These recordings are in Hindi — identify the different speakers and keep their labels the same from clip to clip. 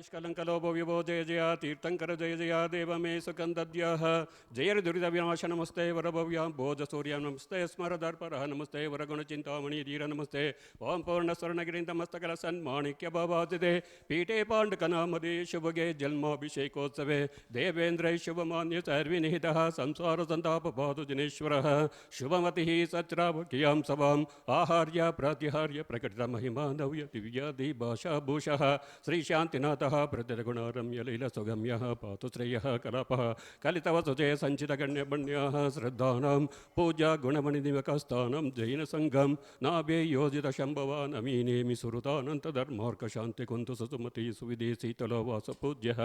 Speaker 1: निष्कलङ्कलोपो विभो जय जया तीर्थङ्कर जय जया, देव मे सुकन्दद्याः जयर्दुरितविनाशनमस्ते वरभव्यां भोजसूर्यं नमस्ते स्मरदर्परः नमस्ते वरगुणचिन्तामणि धीर, नमस्ते। ॐ पूर्णस्वर्णगिरिन्दमस्तकलसन्माणिक्यभावाजिते पीठे पाण्डकनामदे, शुभगे जन्माभिषेकोत्सवे। देवेन्द्रैः शुभमान्य सर्विनिहितः संसारसन्तापपातु जिनेश्वरः शुभमतिः सच्रावक्यां सभाम्, आहार्य, प्रतिहार्य प्रकटितमहिमा नव्य दिव्यादिभाषाभूषः श्रीशान्तिनाथः प्रतिरगुणारम्यलीलसुगम्यः पातु श्रेयः कलापः कलितवसुते सञ्चितगण्यमण्याः, श्रद्धानां पूजा गुणमणिदिवकस्थानं जैनसङ्घं नाभे योजितशम्भवान् अमीनेमि सुहृतानन्तधर्मार्कशान्तिकुन्तु सुसुमति सुविधि शीतलोवासपूज्यः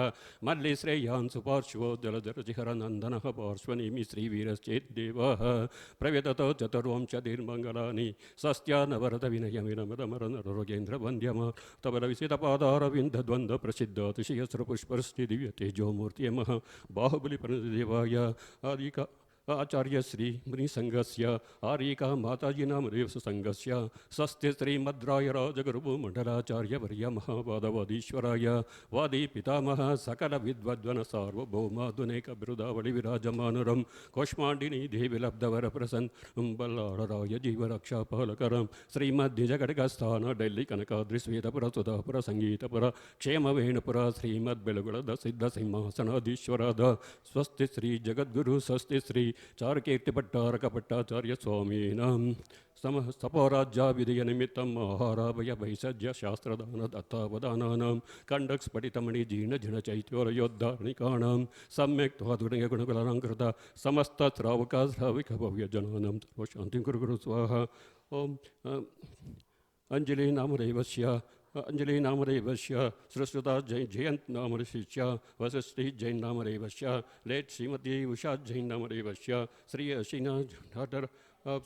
Speaker 1: मल्लिश्रेयान् सुपार्श्वो जलधरजिहरनन्दनः पार्श्वनेमि श्रीवीरश्चेद्देवाः प्रव्यततो चतुर्वंशतिर्मङ्गलानि सस्त्यानवरतविनयमिनमदमरनरोगेन्द्रवन्द्यमा बाहुबली दिव्यतेजोमूर्तियमः आदि आदिका आचार्य श्री मुनिसङ्घस्य आर्यिका माताजीनामदेव सङ्घस्य स्वस्ति श्रीमद्राय राजगुरुमण्डलाचार्य वर्य महावादवादीश्वराय वादी पितामह सकल विद्वद्वन सार्वभौमाधुनेक बिरुदावळि विराजमानरं कोष्माण्डिनी देवी लब्धवर प्रसन् बल्लाळराय जीवरक्षापालकरं श्रीमद्निजघटकस्थान डेल्ली कनकाद्रि श्वेतपुर सुधापुर ಸಂಗೀತಪುರ ಕ್ಷೇಮವೇಣುಪುರ ಶ್ರೀಮದ್ ಬೆಳಗುಳದ ಸಿದ್ಧ ಸಿಂಹಾಸನಾಧೀಶ್ವರಾದ ಸ್ವಸ್ತಿ ಶ್ರೀ ಜಗದ್ಗುರು ಸ್ವಸ್ತಿ ಶ್ರೀ चारकीर्तिपट्टारकपट्टाचार्य स्वामीनां सम सपोराज्याभिधयनिमित्तं महाराभय वैसज्यशास्त्रदानदत्तावदानानां कण्डक्स्फटितमणिजीर्णजिणचैत्योरयोद्धारणिकाणां सम्यक् त्वादुणगुणकुलनां कृता समस्तस्रावकाश्राविकभव्यजनानां सर्वशान्तिं कुरु गुरु स्वाहा। ओम अंजलि नाम अञ्जलिनामदेवस्य अंजलि नाम रेवश्य सरस्वता जैन जयंत नाम ऋषिश्य वशिष्ठी जैन नाम रेवश्य लेट श्रीमती उषा जैन नाम रेवश्य श्री अशीना डॉक्टर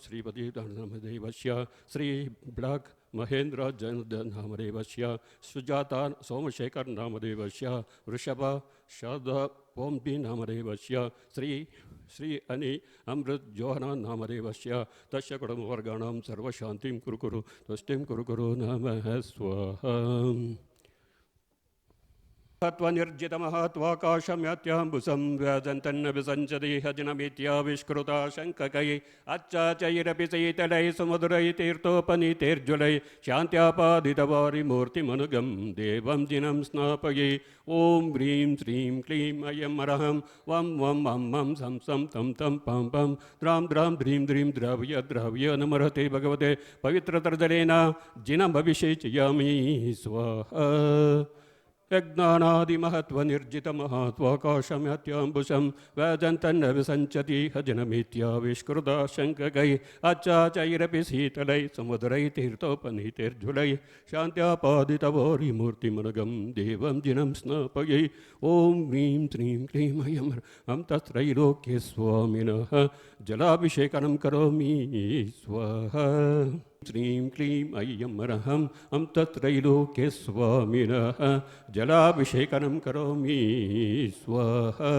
Speaker 1: श्रीपति नाम रेवश्य श्री ब्लॉक महेन्द्र जैन नामदेवस्य सुजाता सोमशेखर नामदेवश्य वृषभ शरद पोम्बी नामदेवश्य श्री श्री अनि अमृत जोहना नामदेवश्य तस्य कुटुम्बवर्गाणां सर्वशान्तिं कुरु कुरु तुष्टिं कुरु कुरु नमः, स्वाहा। त्वनिर्जितमहात्वाकाशम्यात्याम्बुसं व्याजन्तन्न विसञ्चदेहजनमित्याविष्कृता शङ्ककै अच्छाचैरपि शीतलै सुमधुरै तीर्थोपनीतैर्ज्वलै शान्त्यापादितवारिमूर्तिमनुगं देवं जिनं स्नापये। ॐ ह्रीं श्रीं क्लीं अयं अरहं। वं वं सं सं तं तं पं पं। द्रां द्रां ध्रीं द्रीं द्रव्य द्रव्य नमर्हते भगवते। पवित्रतर्जलेन जिनमभिषेचयामि। स्वाहा। यज्ञानादिमहत्त्वनिर्जितमहात्वाकाशमत्याम्बुशं वैजन्तन्न विसञ्चति हजनमित्याविष्कृता शङ्ककै अच्छाचैरपि शीतलै समुद्रै तीर्थोपनीतैर्ज्वलै शान्त्यापादितवोरिमूर्तिमनगं देवं जिनं स्नापयै ॐ ह्रीं श्रीं क्लीं अयं हं तत्रैलोक्ये स्वामिनः। जलाभिषेकनं करोमि, स्वाहा। श्रीं क्लीं अय्यं अं तत्रैलोक्ये स्वामिनः। जलाभिषेकनं करोमि स्वाहा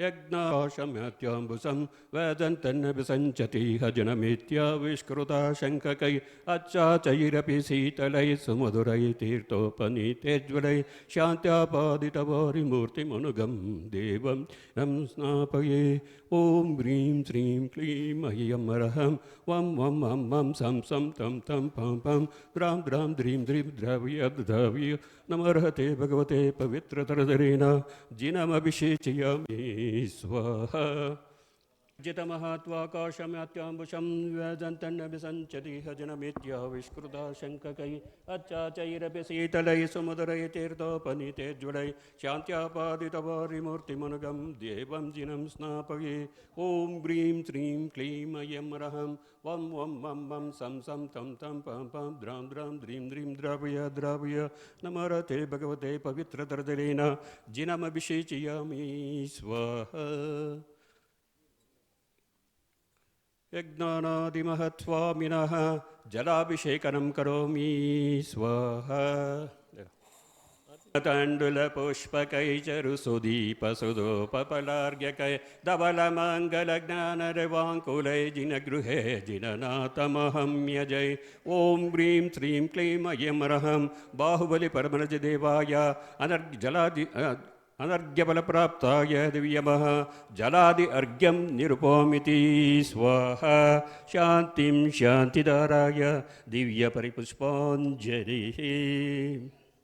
Speaker 1: यज्ञाशम्यात्याम्बुसं वदन्तन्न विसञ्चति हजनमित्याविष्कृता शङ्ककै अच्छाचैरपि शीतलै सुमधुरै तीर्थोपनीतैर्ज्वलै शान्त्यापादितवारिमूर्तिमनुगं देवं नं स्नापये। ॐ ह्रीं श्रीं क्लीं अय्यं अरहं वं वं वं वं सं सं तं तं पं पं द्रां द्रां ध्रीं द्रीं द्रव्य द्रव्य नमर्हते भगवते पवित्रतरधरेण जिनमभिषेचयामि स्वाहा। जितमहात्वाकाशम्यात्याम्बुशं व्यजन्तन्न विसञ्चति हजनमित्याविष्कृता शङ्ककै अच्छाचैरपि शीतलै सुमधुरै तीर्थोपनीतैर्ज्वलै शान्त्यापादितवारिमूर्तिमनुगं देवं जिनं स्नापये। ॐ ह्रीं श्रीं क्लीं अयं रहं। वं वं वं वं सं सं तं तं पं पं द्रां द्रां ध्रीं द्रीं द्रावय द्रावय। नमरते भगवते पवित्रतरदलेन जिनमभिषेचयामि। स्वाहा। यज्ञानादिमहत्वामिनः जलाभिषेकनं करोमि, स्वाहा। तण्डुलपुष्पकैचरुसुदीपसुदोपलार्घ्यकै धवलमङ्गलज्ञानरवाङ्कुलै जिनगृहे जिननाथमहं यजै ॐ ह्रीं श्रीं क्लीं अयं रहं बाहुबलिपरमरजदेवाय अनर्जलादि अनर्घ्यफलप्राप्ताय दिव्यमः जलादि अर्घ्यं स्वाह स्वाहा। शान्तिं शान्तिदाराय दिव्यपरिपुष्पाञ्जलिः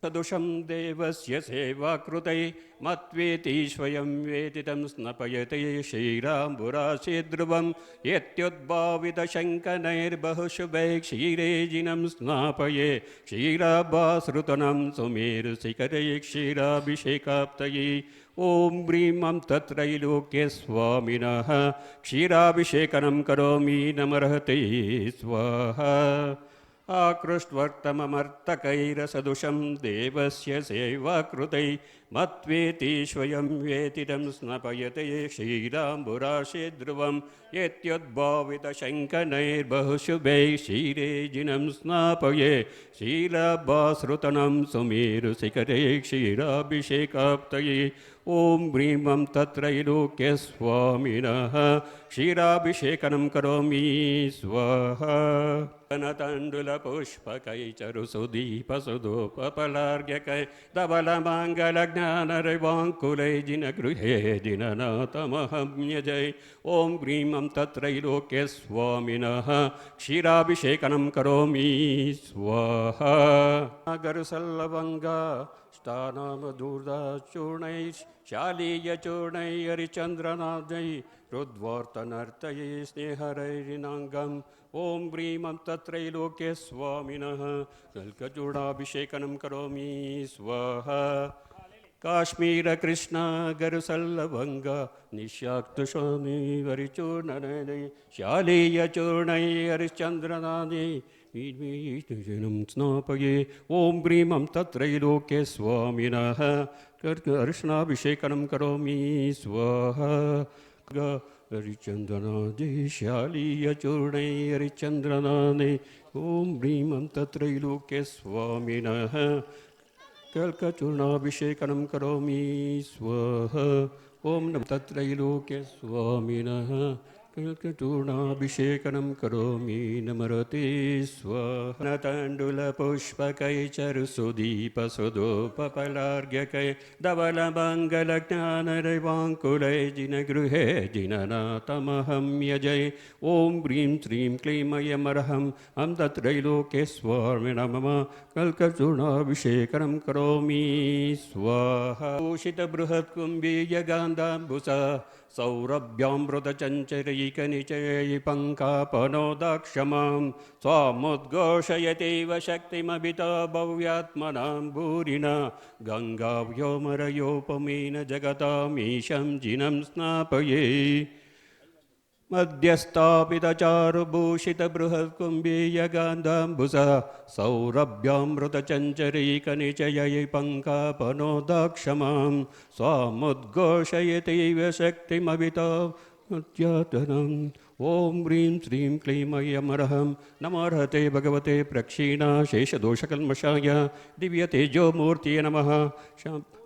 Speaker 1: सदृशं देवस्य सेवाकृतै मत्वेति स्वयं वेदितं स्नपयते श्रीराम्बुराशे ध्रुवं यत्युद्भावितशङ्कनैर्बहुशुभै क्षीरेजिनं स्नापये क्षीराभासृतनं सुमेरुशिखरै क्षीराभिषेकाप्तये। ॐ ह्रीं तत्रैलोक्ये स्वामिनः, क्षीराभिषेकनं करोमि नमर्हते स्वाहा। आकृष्ट्वर्तममर्तकैरसदृशं देवस्य सेवाकृतै मत्वेति स्वयं वेतितं स्नपयते क्षीराम्बुराशे ध्रुवं यत्युद्भावितशङ्कनैर्बहुशुभैः क्षीरेजिनं स्नापये क्षीराभासृतनं सुमेरुशिखरे क्षीराभिषेकाप्तये। ॐ ह्रीं तत्रैलोक्ये स्वामिनः, क्षीराभिषेकनं करोमि, स्वाहा। तनतण्डुलपुष्पकैचरुसुदीपसुदोपलार्घ्यकै धवलमाङ्गलज्ञानरवाङ्कुलै जिनगृहे जिननाथमहं यजै ॐ ह्रीं तत्रैलोक्ये स्वामिनः क्षीराभिषेकनं करोमि स्वाहा गरुसल्लवङ्गा स्थानामधूर्धाचूर्णै शालीयचूर्णै हरिचन्द्रनादै रुद्वार्तनर्तये स्नेहरैरिनाङ्गम् ॐ ह्रीं तत्रैलोक्ये स्वामिनः कल्कचूडाभिषेकनं करोमि स्वाहा काश्मीरकृष्णगरुसल्लभङ्ग निशाक्तस्वामी हरिचूर्णनै शालीयचूर्णै हरिश्चन्द्रनादे नं स्नापये, ॐ ह्रीं तत्रैलोक्ये स्वामिनः कर्षणाभिषेकनं करोमि, स्वाहा। हरिचन्द्रनादे शालीयचूर्णै हरिचन्द्रनादे ॐ ह्रीं तत्रैलोक्ये स्वामिनः। कल्कचूर्णाभिषेकनं करोमि स्वः ॐ नम। कल्कचूर्णाभिषेकनं करोमि, नमरते स्वाहा। तण्डुलपुष्पकैचरुसुदीपसुदोपलार्घ्यकै धवलमङ्गलज्ञानरवाङ्कुलै जिनगृहे जिननाथमहं यजै। ॐ ह्रीं श्रीं क्लीं अयमर्हम् अं तत्रैलोक्ये स्वामिन मम कल्कचूर्णाभिषेकनं करोमि, स्वाहा। भूषितबृहत्कुम्बीयगान्धाम्बुसा सौरभ्यामृतचञ्चरैकनिचयै पङ्कापनोदाक्षमां स्वामुद्घोषयतीव शक्तिमभिता भव्यात्मनां भूरिणा गङ्गाव्योमरयोपमेन जगतामीशं जिनं स्नापये मध्यस्थापितचारुभूषितबृहत्कुम्बीयगान्धाम्बुसा सौरभ्यामृतचञ्चरीकनिचयै पङ्कापनोदाक्षमां स्वामुद्घोषयतीव शक्तिमविता अद्यातनम् ॐ ह्रीं श्रीं क्लीं अयमर्हं भगवते प्रक्षीणा शेषदोषकल्मषाय दिव्यतेजोमूर्तये नमः।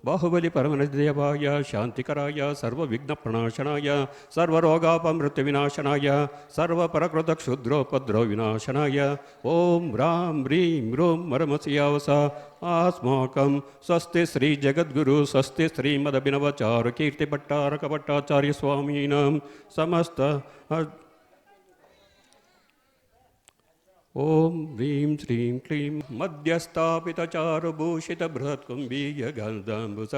Speaker 1: शां बाहुबलिपरमनदेवाय शान्तिकराय सर्वविघ्नप्रणाशनाय, सर्वरोगापमृत्युविनाशनाय, सर्वपरकृतक्षुद्रोपद्रवविनाशनाय। ॐ ह्रां ह्रीं ह्रूं मरमसियावसा अस्माकं स्वस्ति श्रीजगद्गुरु स्वस्ति श्रीमदभिनवचारुकीर्तिभट्टारकभट्टाचार्यस्वामीनां समस्त ॐ ह्रीं श्रीं क्लीं मध्यस्थापितचारुभूषितबृहत्कुम्बीयगन्धाम्बुस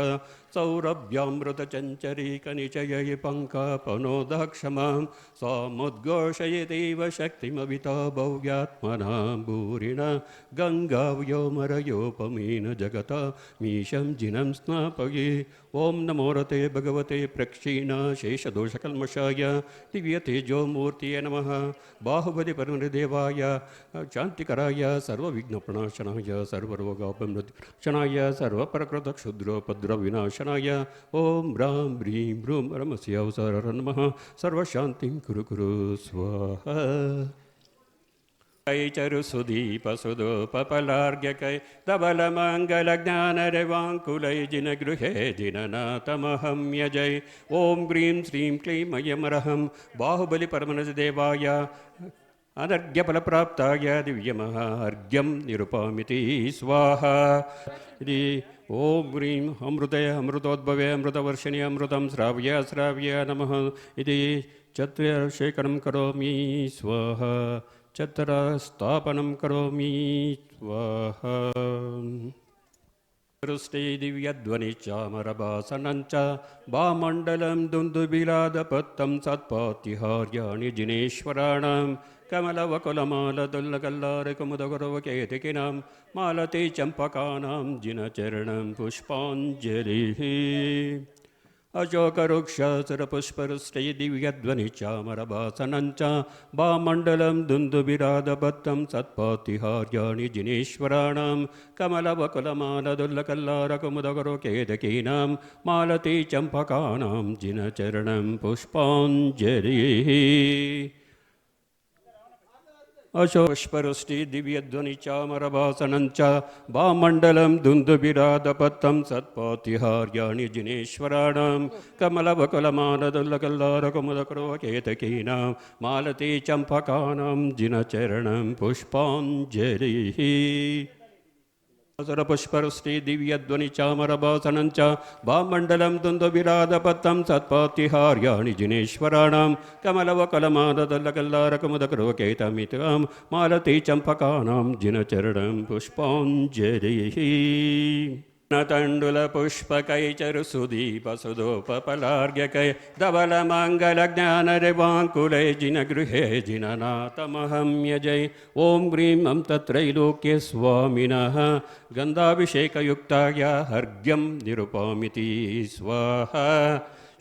Speaker 1: सौरभ्यामृतचञ्चरीकनिचयै पङ्कापनोदक्षमां स्वामुद्घोषयतीव शक्तिमविता भव्यात्मनां भूरिणा गङ्गाव्योमरयोपमेन जगता मीशं जिनं स्नापये। ॐ नमो रते भगवते प्रक्षीणा शेषदोषकल्मषाय दिव्यतेजोमूर्तये नमः। बाहुबलिपरमदेवाय शान्तिकराय सर्वविघ्नप्रणाशनाय सर्वरोगापमृतिनाशनाय सर्वपरकृतक्षुद्रोपद्रविनाशनाय ॐ ह्रां ह्रीं ह्रूं रमस्यावसर नमः। सर्वशान्तिं कुरु कुरु, स्वाहा। कैचरुसुदीपसुदोपपलार्घ्यकै धबलमङ्गलज्ञानरवाङ्कुलै जिनगृहे जिननाथमहं यजै ॐ ग्रीं श्रीं क्लीं अयमरहं बाहुबलिपरमनसदेवाय अनर्घ्यफलप्राप्ताय दिव्यमहार्घ्यं निरुपामिति, स्वाहा। ॐ ह्रीं अमृतय अमृतोद्भवे अमृतवर्षिणि अमृतं श्राव्य श्राव्य नमः इति चत्रशेखरं करोमि स्वाहा। चत्रस्थापनं करोमि स्वाहा। वृष्टि दिव्यध्वनिचामरभासनं च वामण्डलं दुन्दुबिलादपत्तं सत्पातिहार्याणि जिनेश्वराणां कमलवकुलमालदुल्लकल्लारकुमुदगुरवकेतिकिनां मालती चम्पकानां जिनचरणं पुष्पाञ्जलिः। अशोकरुक्षसुरपुष्परुष्टै दिव्यध्वनिचामरभासनं च वामण्डलं दुन्दुबिरादबद्धं सत्पातिहार्याणि जिनेश्वराणां कमलवकुलमालदुल्लकल्लारकुमुदगुरुकेतकीनां मालती चम्पकानां जिनचरणं पुष्पाञ्जलिः। अशोष्परुष्टि दिव्यध्वनिचामरभासनं च वामण्डलं दुन्दुबिरादपत्तं सत्पातिहार्याणि जिनेश्वराणां कमलवकुलमालदुल्लकल्लारकुमुदकुरोकेतकीनां मालती चम्पकानां जिनचरणं पुष्पाञ्जलिः। सरपुष्परुष्टि दिव्यध्वनिचामरभासनं च वामण्डलं दुन्दुबिरादपत्तं सत्पातिहार्याणि जिनेश्वराणां कमलवकलमाददल्लकल्लारकमुदकरोकेतमितां मालती चम्पकानां जिनचरणं पुष्पाञ्जलिः। नतण्डुलपुष्पकैचरुसुदीपसुदोपपलार्घ्यकै धवलमङ्गलज्ञानरिवाङ्कुलै जिनगृहे जिननाथमहं यजै ॐ ह्रीं अं तत्रैलोक्ये स्वामिनः, गन्धाभिषेकयुक्ताय अर्घ्यं निरुपामिति स्वाहा।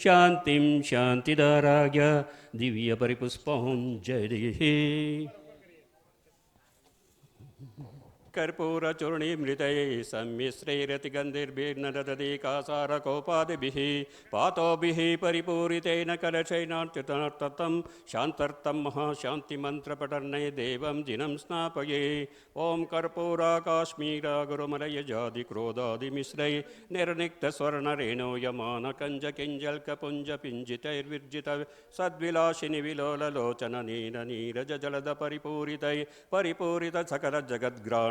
Speaker 1: शान्तिं शान्तिदाराय दिव्यपरिपुष्पाञ्जलिः कर्पूरचूर्णीमृतये सम्मिश्रैरतिगन्धिर्भिर्नरदधिकासारकोपादिभिः पातोभिः परिपूरितेन कलशैनार्चितनर्ततं शान्तर्तं महाशान्तिमन्त्रपठर्णे देवं जिनं स्नापये। ॐ कर्पूराकाश्मीरा गुरुमलयजादिक्रोधादिमिश्रै निर्निक्तस्वर्णरेणो यमानकञ्जकिञ्जल्कपुञ्जपिञ्जितैर्विर्जित सद्विलासिनि विलोललोचननेन नीरजजलदपरिपूरितै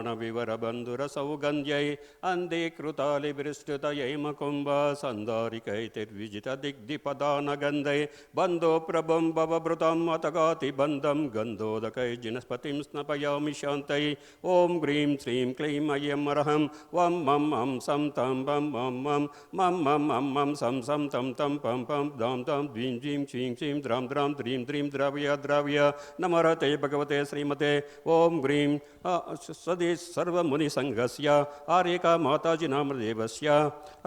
Speaker 1: परिपूरितसकलजगद्ग्राणविवरबन्धुरसौगन्ध्यै अन्धीकृतालिविस्तृतयै मकुम्बा सन्दारिकैतिर्विजितदिग्धिपदानगन्धै बन्धो प्रभुं भवभृतम् अतगातिबन्धं गन्धोदकै जिनस्पतिं स्नपयामि शान्तै। ॐ ग्रीं श्रीं क्लीं अयम् अर्हं वं मं मं सं तं बं मं मं मं मं मं मं सं सं तं तं पं पं दां दां द्वीं द्वीं क्षीं क्षीं द्रां द्रां द्रीं द्रीं द्रव्य द्रव्य। नमरते भगवते श्रीमते। ॐ ग्रीं सदि सर्वमुनिसङ्घस्य, आर्यका माताजि नामदेवस्य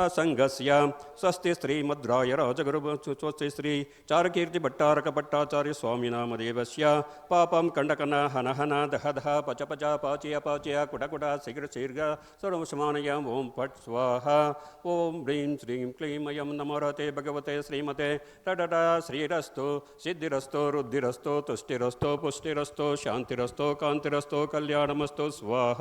Speaker 1: सङ्घस्य स्वस्ति श्रीमद्राय राजगुरु स्वस्ति श्री चारकीर्तिभट्टारकभट्टाचार्य स्वामिनामदेवस्य पापं कण्डकन हन हन दह दह, पच पच, पाचय पाचय, कुट कुट, शीघ्र शीर्घ सर्वसमानय ॐ फट् स्वाहा। ॐ ह्रीं श्रीं क्लीं अयं नमोरते भगवते श्रीमते टटट श्रीरस्तु, सिद्धिरस्तु, रुद्धिरस्तु, तुष्टिरस्तु, पुष्टिरस्तु, शान्तिरस्तु, कान्तिरस्तु, कल्याणमस्तु, स्वाहा।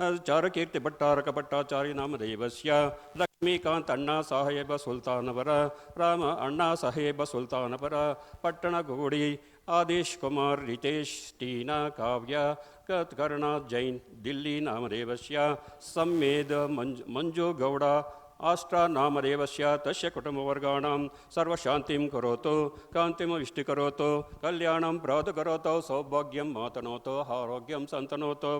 Speaker 1: गन्धोदकदार भट्टारक स्वस्ति स्त्री चारकीर्तिभट्टारकभट्टाचार्य नामदेवस्य लक्ष्मीकान्त अण्णा साहेब सुल्तानवर राम अण्णा साहेब सुल्तानवर पट्टणगुडी आदेश कुमार रितेश, टीना काव्य कर्णा जैन दिल्ली नामदेवस्य सम्मेद मंज मंजू गौड अष्टानामदेवस्य तस्य कुटुम्बवर्गाणां सर्वशान्तिं करोतु, कान्तिमविष्टिकरोतु, कल्याणं प्रातुकरोतु सौभाग्यं मातनोतु, आरोग्यं सन्तनोतु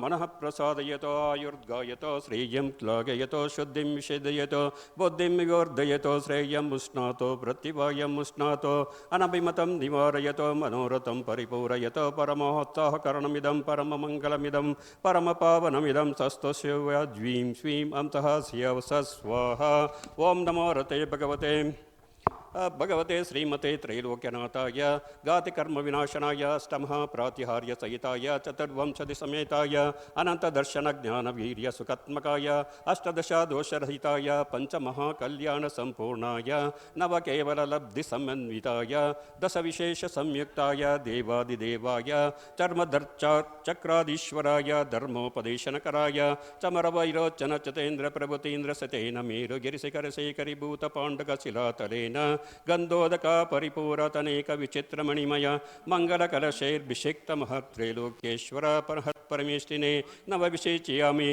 Speaker 1: मनः प्रसादयतो, आयुर्गायतो, श्रेयं क्लागयतो शुद्धिं विषेदयतो, बुद्धिं विवर्धयतो, श्रेयम् उष्णातो, प्रतिभायम् उष्णातो, अनभिमतं निवारयतो, मनोरथं परिपूरयतो परमोत्साहकरणमिदं परममङ्गलमिदं, परमपावनमिदं सस्तस्य ज्वीं श्वीं अन्तः स्यवस स्वाहा। ॐ नमो रते भगवते भगवते श्रीमते त्रैलोक्यनाथाय, गातिकर्मविनाशनाय अष्टमः प्रातिहार्यसहिताय चतुर्वंशतिसमेताय अनन्तदर्शनज्ञानवीर्यसुखत्मकाय अष्टदशादोषरहिताय पञ्चमहाकल्याणसम्पूर्णाय नवकेवललब्धिसमन्विताय दशविशेषसंयुक्ताय देवादिदेवाय चर्मधर्चक्राधीश्वराय धर्मोपदेशनकराय, चमरवैरोचनचतेन्द्रप्रभुतीन्द्रसतेन मेरुगिरिशिखरशेखरीभूतपाण्डकशिलातलेन गन्धोदका परिपूरतनेकविचित्रमणिमय मङ्गलकलशैर्भिषिक्तमहत्रैलोक्येश्वर नव विशेचयामि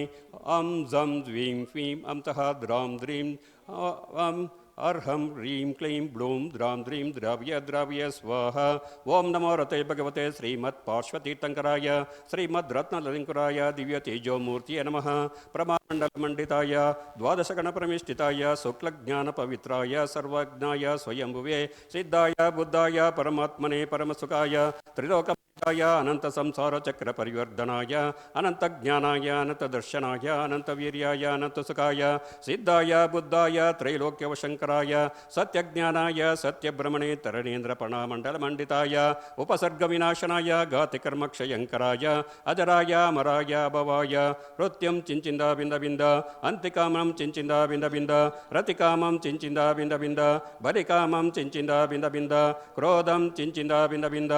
Speaker 1: अं जं द्वीं क्वीं अन्तः द्रौं द्रीं अं अर्हं ह्रीं क्लीं ब्लूं द्रां द्रीं द्रव्य द्रव्य स्वाहा। ॐ नमो रते भगवते श्रीमत्पार्श्वतीर्थङ्कराय श्रीमद्रत्नललिङ्कुराय दिव्यतेजोमूर्तये नमः। प्रमामण्डलमण्डिताय द्वादशगणप्रमिष्ठिताय शुक्लज्ञानपवित्राय सर्वज्ञाय स्वयंभुवे सिद्धाय बुद्धाय परमात्मने परमसुखाय त्रिलोकमिताय अनन्तसंसारचक्रपरिवर्धनाय अनन्तज्ञानाय अनन्तदर्शनाय अनन्तवीर्याय अनन्तसुखाय सिद्धाय बुद्धाय त्रैलोक्यवशङ्कराय सत्यज्ञानाय सत्यभ्रमणे तरणेन्द्रपणामण्डलमण्डिताय उपसर्गविनाशनाय घातिकर्मक्षयङ्कराय अजराय अमराय भवाय नृत्यं चिञ्चिन्दा बिन्द बिन्द अन्तिकामं चिञ्चिन्दा बिन्द बिन्द रतिकामं चिञ्चिन्दा बिन्द बिन्द बलिकामं चिञ्चिन्दा बिन्द बिन्द क्रोधं चिञ्चिन्दा बिन्द बिन्द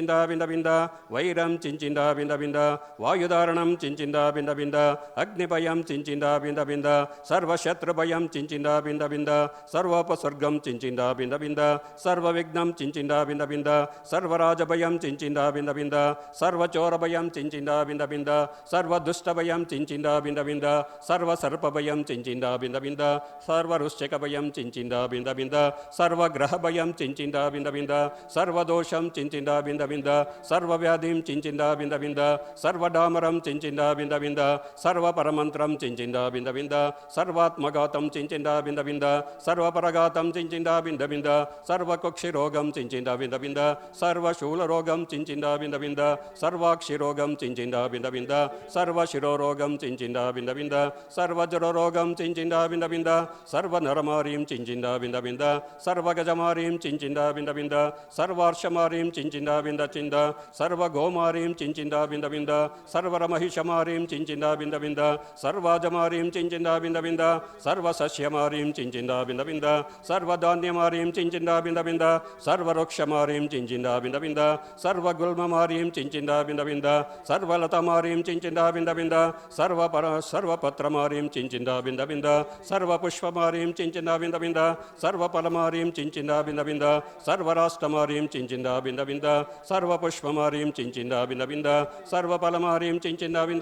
Speaker 1: చించిందా బింద బింద వైరం చించిందా బింద బింద వాయుదారణం చించిందా బింద బింద అగ్నిభయం చించిందా బింద బింద సర్వశత్రుభయం చించిందా బింద బింద సర్వోపసర్గం చించిందా బింద బింద సర్వవిఘ్నం చించిందా బింద బింద సర్వరాజభయం చించిందా బింద బింద సర్వచోరభయం చించిందా బింద బింద సర్వదుష్టభయం చించిందా బింద బింద సర్వసర్పభయం చించిందా బింద బింద సర్వరుశ్చకభయం చించిందా బింద బింద సర్వగ్రహభయం చించిందా బింద బింద సర్వదోషం చించిందా బింద बिन्द सर्वव्याधिं चिञ्चिन्दा बिन्द बिन्द सर्वडामरं चिञ्चिन्दा बिन्द बिन्द सर्वपरमन्त्रं चिञ्चिन्दा बिन्द बिन्द सर्वात्मघातं चिञ्चिन्दा बिन्द बिन्द सर्वपरघातं चिञ्चिन्दा बिन्द बिन्द सर्वकुक्षिरोगं चिञ्चिन्दा बिन्द बिन्द सर्वशूलरोगं चिञ्चिन्दा बिन्द बिन्द सर्वाक्षिरोगं चिञ्चिन्दा बिन्द बिन्द सर्वशिरोरोगं चिञ्चिन्दा बिन्द बिन्द सर्वजररोगं चिञ्चिन्दा बिन्द बिन्द सर्वनरमारीं चिञ्चिन्दा बिन्द बिन्द सर्वगजमारीं चिञ्चिन्दा बिन्द बिन्द सर्वार्षमारीं चिञ्चिन्दा बिन्द చింద చింద సర్వ గోమారీం చించింద బింద బింద సర్వర మహిషమారీం చించింద బింద బింద సర్వాజమారీం చించింద బింద బింద సర్వ సస్యమారీం చించింద బింద బింద సర్వధాన్యమారీం చించింద బింద బింద సర్వవృక్షమారీం చించింద బింద బింద సర్వగుల్మమారీం చించింద బింద బింద సర్వలతమారీం చించింద బింద బింద సర్వపర సర్వపత్రమారీం చించింద బింద బింద సర్వపుష్పమారీం చించింద బింద బింద సర్వఫలమారీం చించింద బింద బింద సర్వరాష్ట్రమారీం చించింద బింద బింద సర్వపుష్పమారీం చించిందా బింద చించిందాబిందబింద సర్వఫలమారీం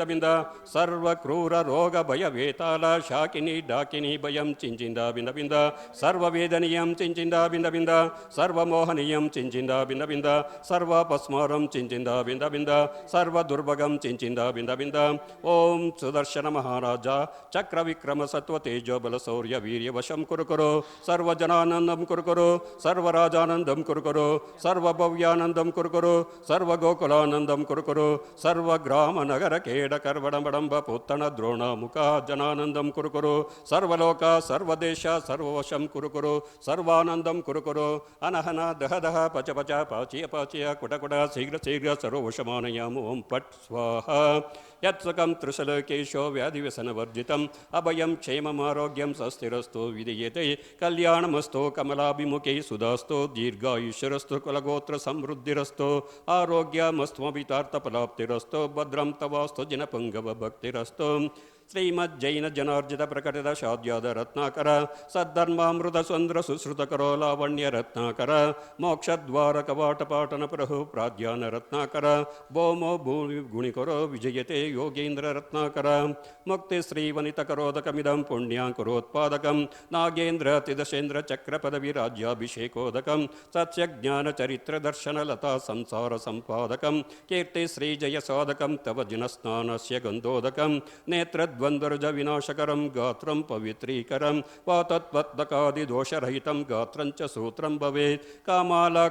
Speaker 1: బింద సర్వక్రూర రోగ భయ వేతాల శాకిని డాకిని భయం చించిందా బింద బింద సర్వవేదనీయం చించిందా బింద బింద సర్వమోహనీయం చించిందా బింద బింద సర్వపస్మారం చించిందా బింద చించిందాబిందబింద సర్వదుర్భగం బింద ఓం సుదర్శన మహారాజా చక్ర విక్రమ సత్వ తేజోబల శౌర్య వీర్యవశం కురుకురు సర్వజనానందం కురుకురు సర్వరాజానందం కురుకురు సర్వభవ్యానందం కురుకురు सर्वगोकुलानन्दं कुरु कुरु सर्वग्रामनगरकेडकर्वडमडम्ब पुत्तनद्रोणमुखा जनानन्दं कुरु कुरु सर्वलोक सर्वदेश सर्ववशं कुरु कुरु सर्वानन्दं कुरु कुरु अनहन दह दह पच पच पाचय पाचय कुट कुट शीघ्र शीघ्र सर्ववशमानयाम ॐ पट् स्वाहा यत्सुखं त्रिशलोकेशो व्याधिव्यसनवर्जितम्। अभयं क्षेममारोग्यं सस्थिरस्तु विधीयते। कल्याणमस्तु कमलाभिमुखे सुधास्तु। दीर्घायुष्यरस्तु कुलगोत्रसमृद्धिरस्तु। आरोग्यमस्त्वमितार्थफलाप्तिरस्तु भद्रं तवास्तु जिनपुङ्गवभक्तिरस्तु। श्रीमज्जैन जनार्जित प्रकटितशाद्यादरत्नाकर सद् धर्मामृत सुन्द्र सुश्रुतकरो लावण्यरत्नाकर मोक्षद्वारकवाटपाटनप्रभुप्राध्यानरत्नाकर भौमो भूमिगुणिकुरो विजयते योगेन्द्ररत्नाकर मुक्तिश्रीवनितकरोदकमिदं पुण्याङ्कुरोत्पादकं नागेन्द्रतिदशेन्द्रचक्रपदविराज्याभिषेकोदकं सत्यज्ञानचरित्रदर्शनलता संसारसम्पादकं कीर्तिश्रीजयसाधकं तव जिनस्नानस्य गन्धोदकं नेत्र द्वन्द्वर्ज विनाशकरं गात्रम पवित्रीकरं वा तत्पत्तकादिदोषरहितं गात्रं च सूत्रं भवेत्। कारिता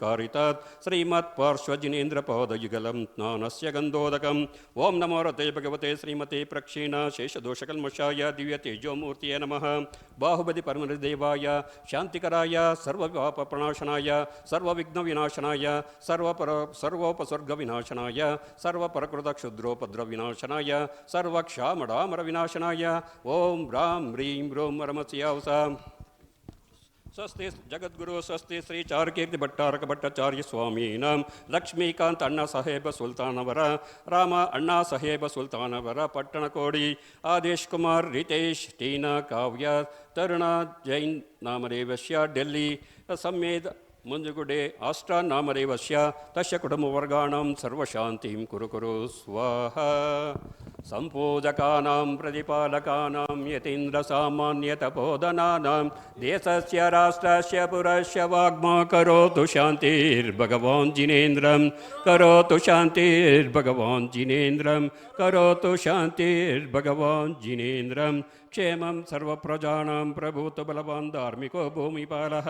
Speaker 1: कारितात्। श्रीमत्पार्श्वजिनेन्द्रपादयुगलं ज्ञानस्य गन्धोदकम्। ॐ नमो रते भगवते श्रीमते प्रक्षीणा शेषदोषकल्मषाय दिव्यतेजोमूर्तये नमः। बाहुबलि परमनिदेवाय शान्तिकराय, सर्वपापप्रणाशनाय, सर्वविघ्नविनाशनाय, सर्वपर, सर्वोपसर्गविनाशनाय सर्वपरकृतक्षुद्रोपद्रविनाश ವಿನಾಶನಾಯ. ಸರ್ವಕ್ಷಾಮಡ ಮರ ವಿನಾಶನಾಯ ಓಂ ರಾಂ ಹ್ರೀಂ ರೋಂ ರಮಸ್ಯಾವಸಾಂ ಸ್ವಸ್ತಿ ಜಗದ್ಗುರು, ಸ್ವಸ್ತಿ ಶ್ರೀ ಚಾರುಕೀರ್ತಿ ಭಟ್ಟಾರಕ ಭಟ್ಟಾಚಾರ್ಯ ಸ್ವಾಮೀನಾಂ. ಲಕ್ಷ್ಮೀಕಾಂತ್ ಅಣ್ಣ ಸಾಹೇಬ ಸುಲ್ತಾನವರ, ರಾಮ ಅಣ್ಣ ಸಾಹೇಬ ಸುಲ್ತಾನವರ ಪಟ್ಟಣಕೋಡಿ ಆದೇಶ್ ಕುಮಾರ್, ರಿತೇಶ್, ಟೀನಾ ಕಾವ್ಯ, ತರುಣ ಜೈನ್ ನಾಮದೇವಶ್ಯ ಡೆಲ್ಲಿ, ಸಮ್ಮೇದ मुंजुगुडे अष्टा नाम आष्टान्नामरेवस्य तस्य कुटुंब वर्गाणां सर्वशान्तिं कुरु कुरु, स्वाहा। सम्पूजकानां, प्रतिपालकानां यतीन्द्रसामान्यतपोदनानां देशस्य, राष्ट्रस्य, पुरस्य वाग्मा करोतु शान्तिर्भगवान् जिनेन्द्रं, करोतु शान्तिर्भगवान् जिनेन्द्रं, करोतु शान्तिर्भगवान् जिनेन्द्रं। क्षेमं सर्वप्रजानां प्रभूत बलवान् धार्मिको भूमिपालः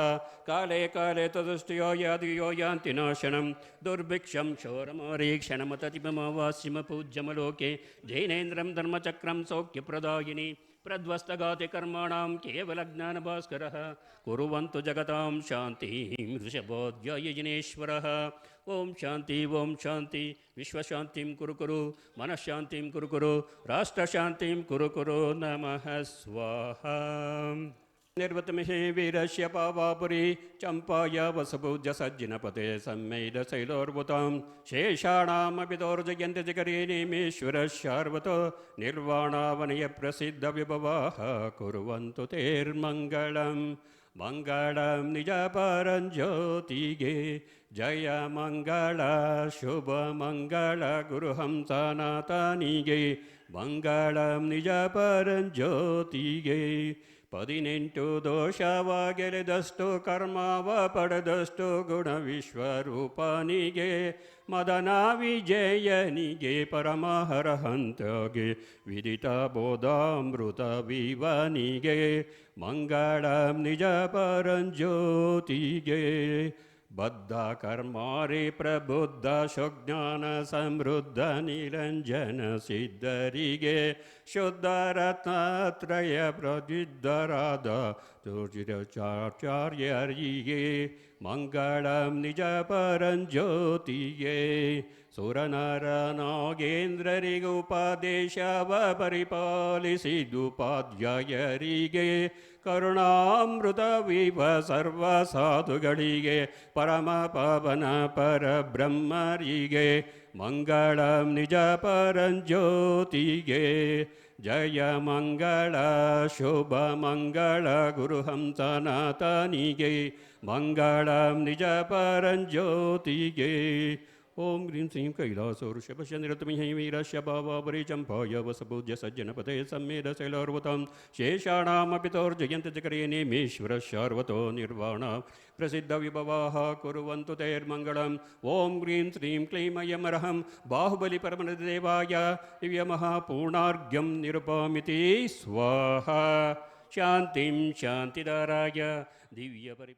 Speaker 1: काले काले तदुष्टयो यादियो यान्ति नाशनं दुर्भिक्षं शोरमारीक्षणमततिमवास्यमपूज्यमलोके जैनेन्द्रं धर्मचक्रं सौख्यप्रदायिनी प्रध्वस्तगाति कर्माणां केवलज्ञानभास्करः। कुर्वन्तु जगतां शान्तिं ओम शांति शान्ति शांति शान्ति, विश्वशान्तिं कुरु कुरु, मनःशान्तिं कुरु कुरु शांति कुरु कुरु, नमः स्वाहा। निर्वतमिषे वीरस्य पावापुरी चम्पाय वसभुजसज्जिनपते सम्मेदशैलोर्वुतां शेषाणामपि दोर्जयन्ति जगरीणीमीश्वरशार्वतो निर्वाणावनयप्रसिद्धविभवाः कुर्वन्तु तेर्मङ्गलम् मङ्गलं निजपरं ज्योतिगे जय मङ्गल शुभमङ्गल गुरुहंसनाथनिगे मङ्गलं निजपरं ज्योतिगे ಪದಿನೆಂಟು ದೋಷವಾಗೆಲೆದಷ್ಟು ಕರ್ಮವ ಪಡೆದಷ್ಟು ಗುಣ ವಿಶ್ವರೂಪನಿಗೆ ಮದನ ವಿಜಯನಿಗೆ ಪರಮಹರಹಂತಗೆ ವಿದಿತ ಬೋಧಾಮೃತ ವಿವನಿಗೆ ಮಂಗಳ ನಿಜ ಪರಂಜ್ಯೋತಿಗೆ. बद्धकर्मारि प्रबुद्ध सुज्ञान समृद्ध निरंजन सिद्धरिगे शुद्धरत्नत्रय प्रजिद्धराध निज मङ्गलं निजपरं ज्योतिये सुरनरनागेन्द्ररिगुपदेशव परिपालिसिदुपाध्यायरिगे ಸುರನರ ನಾಗೇಂದ್ರರಿಗೆ ಕರುಣಾಮೃತ ವಿವ ಸರ್ವ ಸಾಧುಗಳಿಗೆ ಪರಮ ಪವನ ಪರಬ್ರಹ್ಮರಿಗೆ ಮಂಗಳಂ ನಿಜ ಪರಂಜ್ಯೋತಿಗೆ ಜಯ ಮಂಗಳ ಶುಭ ಮಂಗಳ ಗುರುಹಂಸನಾಥನಿಗೆ ಮಂಗಳಂ ನಿಜ ಪರಂಜ್ಯೋತಿಗೆ ॐ ह्रीं श्रीं कैलासोरुषभशनिरतमिहैवीरश्यभावावरी चम्पाय वसपूज्य सज्जनपते सम्मेदशैलर्वतां शेषाणामपि निर्वाण चक्रेणीमीश्वरशार्वतो निर्वाणा प्रसिद्धविभवाः कुर्वन्तु तैर्मङ्गलम् ॐ ह्रीं श्रीं क्लीमयमरहं बाहुबलिपरमदेवाय दिव्यमहापूर्णार्घ्यं निरुपामिति स्वाहा। शान्तिं शान्तिदाराय दिव्यपरि